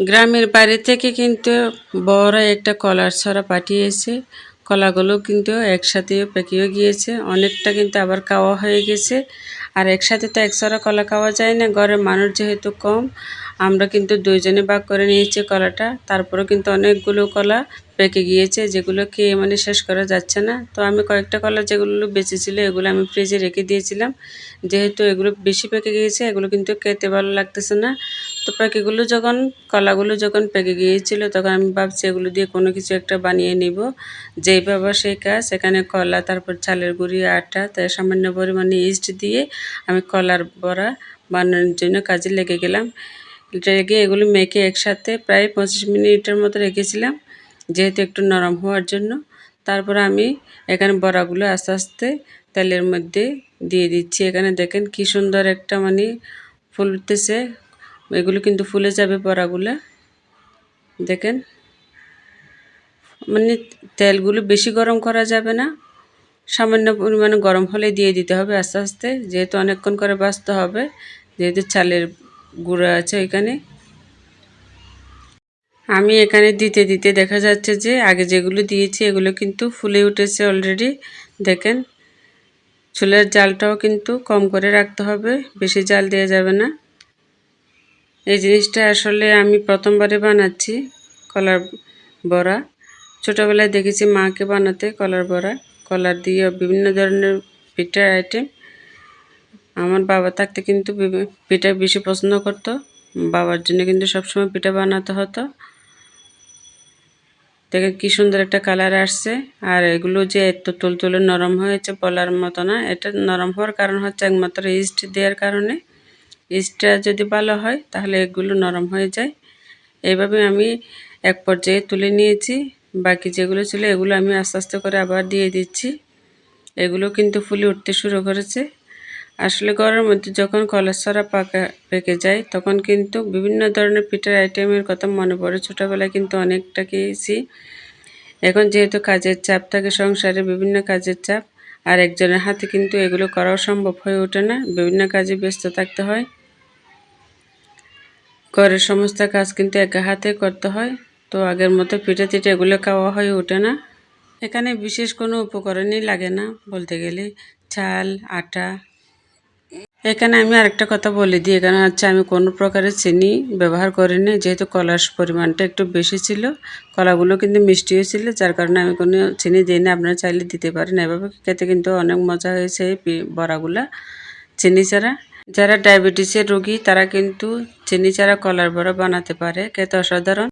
গ্রামের বাড়ি থেকে কিন্তু বড় একটা কলার ছড়া পাঠিয়েছে। কলাগুলো কিন্তু একসাথে পেকেও গিয়েছে। অনেকটা কিন্তু আবার খাওয়া হয়ে গেছে। আর একসাথে তো একশোরা কলা খাওয়া যায় না। ঘরের মানুষ যেহেতু কম, আমরা কিন্তু দুইজনে ভাগ করে নিয়েছি কলাটা। তারপরে কিন্তু অনেকগুলো কলা পেকে গিয়েছে, যেগুলো খেয়ে মানে শেষ করা যাচ্ছে না। তো আমি কয়েকটা কলা যেগুলো বেঁচেছিল, এগুলো আমি ফ্রিজে রেখে দিয়েছিলাম। যেহেতু এগুলো বেশি পেকে গিয়েছে, এগুলো কিন্তু খেতে ভালো লাগতেছে না। তো পেকেগুলো যখন, কলাগুলো যখন পেকে গিয়েছিল, তখন আমি ভাবছি এগুলো দিয়ে কোনো কিছু একটা বানিয়ে নিব। যেই বাবা সেই কাজ সেখানে কলা, তারপর চালের গুঁড়ি, আটা তাই সামান্য পরিমাণে ইস্ট দিয়ে আমি কলার বড়া বানানোর জন্য কাজে লেগে গেলাম। রেগে এগুলো মেখে একসাথে প্রায় পঁচিশ মিনিটের মতো রেখেছিলাম, যেহেতু একটু নরম হওয়ার জন্য। তারপর আমি এখানে বড়াগুলো আস্তে আস্তে তেলের মধ্যে দিয়ে দিচ্ছি। এখানে দেখেন কি সুন্দর একটা মানে ফুলতেছে এগুলো কিন্তু ফুলে যাবে বড়াগুলো দেখেন? মানে তেলগুলো বেশি গরম করা যাবে না। সামান্য পরিমাণে গরম হলে দিয়ে দিতে হবে আস্তে আস্তে। যেহেতু অনেকক্ষণ করে বাঁচতে হবে, যেহেতু চালের গুঁড়ো আছে এখানে আমি এখানে দিতে দিতে দেখা যাচ্ছে যে আগে যেগুলো দিয়েছি এগুলো কিন্তু ফুলে উঠেছে অলরেডি দেখেন? চুলের জালটাও কিন্তু কম করে রাখতে হবে, বেশি জাল দেওয়া যাবে না। এই জিনিসটা আসলে আমি প্রথমবারে বানাচ্ছি কলার বড়া। ছোটোবেলায় দেখেছি মাকে বানাতে কলার বড়া। কলার দিয়ে বিভিন্ন ধরনের পিঠার আইটেম আমার বাবা থাকতে কিন্তু পিঠা বেশি পছন্দ করতো। বাবার জন্য কিন্তু সবসময় পিঠা বানাতে হতো। দেখে কি সুন্দর একটা কালার আসছে। আর এগুলো যে এত তুলতুলে নরম হয়েছে বলার মতো না। এটা নরম হওয়ার কারণ হচ্ছে একমাত্র ইস্ট দেওয়ার কারণে। ইস্টটা যদি ভালো হয়, তাহলে এগুলো নরম হয়ে যায়। এইভাবে আমি এক পর্যায়ে তুলে নিয়েছি। বাকি যেগুলো ছিল, এগুলো আমি আস্তে আস্তে করে আবার দিয়ে দিচ্ছি। এগুলো কিন্তু ফুলে উঠতে শুরু করেছে। আসলে ঘরের মধ্যে যখন কলের ছড়া পাকা পেকে যায়, তখন কিন্তু বিভিন্ন ধরনের পিঠার আইটেমের কথা মনে পড়ে। ছোটোবেলায় কিন্তু অনেকটা খেয়েছি। এখন যেহেতু কাজের চাপ থাকে, সংসারে বিভিন্ন কাজের চাপ, আর একজনের হাতে কিন্তু এগুলো করাও সম্ভব হয়ে ওঠে না। বিভিন্ন কাজে ব্যস্ত থাকতে হয়। ঘরের সমস্ত কাজ কিন্তু একা হাতে করতে হয়। তো আগের মতো পিঠে তিঠে এগুলো খাওয়া হয়ে ওঠে না। এখানে বিশেষ কোনো উপকরণই লাগে না বলতে গেলে। চাল, আটা। এখানে আমি আরেকটা কথা বলে দিই। এখানে হচ্ছে আমি কোনো প্রকারের চিনি ব্যবহার করিনি। যেহেতু কলার পরিমাণটা একটু বেশি ছিল, কলাগুলো কিন্তু মিষ্টিও ছিল, যার কারণে আমি কোনো চিনি দিই দিইনি। আপনারা চাইলে দিতে পারেন। এভাবে খেতে কিন্তু অনেক মজা হয়েছে এই বড়াগুলা। চিনি ছাড়া। যারা ডায়াবেটিসের রোগী তারা কিন্তু চিনি ছাড়া কলার বড়া বানাতে পারে। খেতে অসাধারণ।